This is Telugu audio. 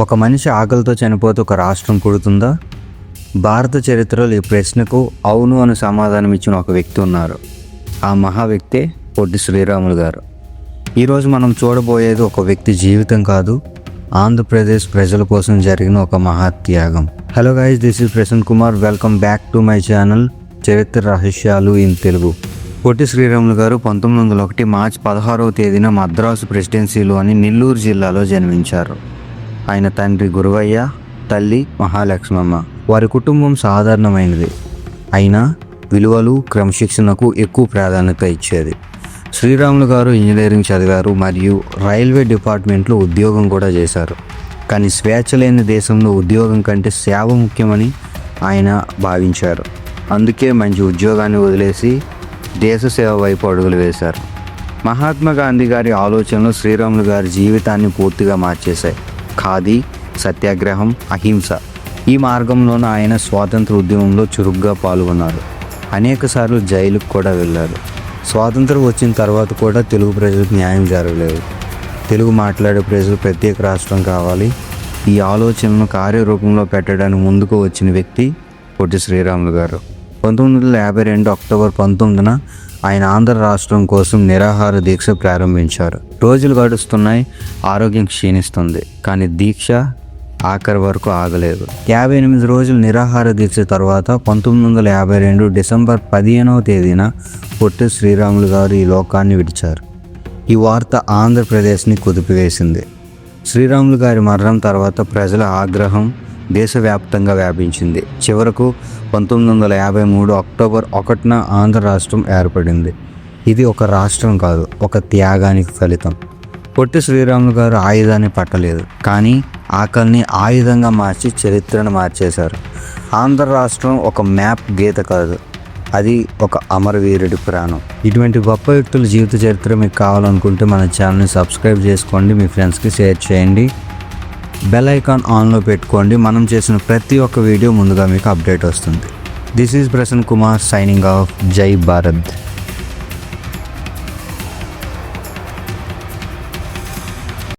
ఒక మనిషి ఆకలితో చనిపోతే ఒక రాష్ట్రం పుడుతుందా? భారత చరిత్రలో ఈ ప్రశ్నకు అవును అని సమాధానం ఇచ్చిన ఒక వ్యక్తి ఉన్నారు. ఆ మహా వ్యక్తే పొట్టి శ్రీరాములు గారు. ఈరోజు మనం చూడబోయేది ఒక వ్యక్తి జీవితం కాదు ఆంధ్రప్రదేశ్ ప్రజల కోసం జరిగిన ఒక మహాత్యాగం. Hello guys this is Prasan Kumar. Welcome back to my channel చరిత్ర రహస్యాలు ఇన్ తెలుగు పొట్టి శ్రీరాములు గారు పంతొమ్మిది వందల ఒకటి మార్చి పదహారవ తేదీన మద్రాసు ప్రెసిడెన్సీలోని నెల్లూరు జిల్లాలో జన్మించారు. ఆయన తండ్రి గురువయ్య తల్లి మహాలక్ష్మమ్మ. వారి కుటుంబం సాధారణమైనది. అయినా విలువలు క్రమశిక్షణకు ఎక్కువ ప్రాధాన్యత ఇచ్చేది. శ్రీరాములు గారు ఇంజనీరింగ్ చదివారు మరియు రైల్వే డిపార్ట్మెంట్లో ఉద్యోగం కూడా చేశారు. కానీ స్వేచ్ఛ లేని దేశంలో ఉద్యోగం కంటే సేవ ముఖ్యమని ఆయన భావించారు. అందుకే మంచి ఉద్యోగాన్ని వదిలేసి దేశ సేవ వైపు అడుగులు వేశారు. మహాత్మా గాంధీ గారి ఆలోచనలు శ్రీరాములు గారి జీవితాన్ని పూర్తిగా మార్చేశాయి. ఖాదీ సత్యాగ్రహం అహింస ఈ మార్గంలోనే ఆయన స్వాతంత్ర ఉద్యమంలో చురుగ్గా పాల్గొన్నారు. అనేకసార్లు జైలుకు కూడా వెళ్ళారు. స్వాతంత్రం వచ్చిన తర్వాత కూడా తెలుగు ప్రజలకు న్యాయం జరగలేదు. తెలుగు మాట్లాడే ప్రజలు ప్రత్యేక రాష్ట్రం కావాలి. ఈ ఆలోచనను కార్యరూపంలో పెట్టడానికి ముందుకు వచ్చిన వ్యక్తి పొట్టి శ్రీరాములు గారు. పంతొమ్మిది వందల యాభై రెండు అక్టోబర్ పంతొమ్మిదిన ఆయన ఆంధ్ర రాష్ట్రం కోసం నిరాహార దీక్ష ప్రారంభించారు. రోజులు గడుస్తున్నాయి ఆరోగ్యం క్షీణిస్తుంది కానీ దీక్ష ఆఖరి వరకు ఆగలేదు. యాభై ఎనిమిది రోజులు నిరాహార దీక్ష తర్వాత పంతొమ్మిది వందల యాభై రెండు డిసెంబర్ పదిహేనవ తేదీన పొట్టి శ్రీరాములు గారు ఈ లోకాన్ని విడిచారు. ఈ వార్త ఆంధ్రప్రదేశ్ని కుదిపివేసింది. శ్రీరాములు గారి మరణం తర్వాత ప్రజల ఆగ్రహం దేశవ్యాప్తంగా వ్యాపించింది. చివరకు పంతొమ్మిది వందల యాభై మూడు అక్టోబర్ ఒకటిన ఆంధ్ర రాష్ట్రం ఏర్పడింది. ఇది ఒక రాష్ట్రం కాదు ఒక త్యాగానికి ఫలితం. పొట్టి శ్రీరాములు గారు ఆయుధాన్ని పట్టలేదు కానీ ఆకలిని ఆయుధంగా మార్చి చరిత్రను మార్చేశారు. ఆంధ్ర రాష్ట్రం ఒక మ్యాప్ గీత కాదు అది ఒక అమరవీరుడి ప్రాణం. ఇటువంటి గొప్ప వ్యక్తుల జీవిత చరిత్ర మీకు కావాలనుకుంటే మన ఛానల్ని సబ్స్క్రైబ్ చేసుకోండి మీ ఫ్రెండ్స్కి షేర్ చేయండి. బెల్ ఐకాన్ ఆన్లో పెట్టుకోండి. మనం చేసిన ప్రతి ఒక్క వీడియో ముందుగా మీకు అప్డేట్ వస్తుంది. This is Prasan Kumar signing off జై భారత్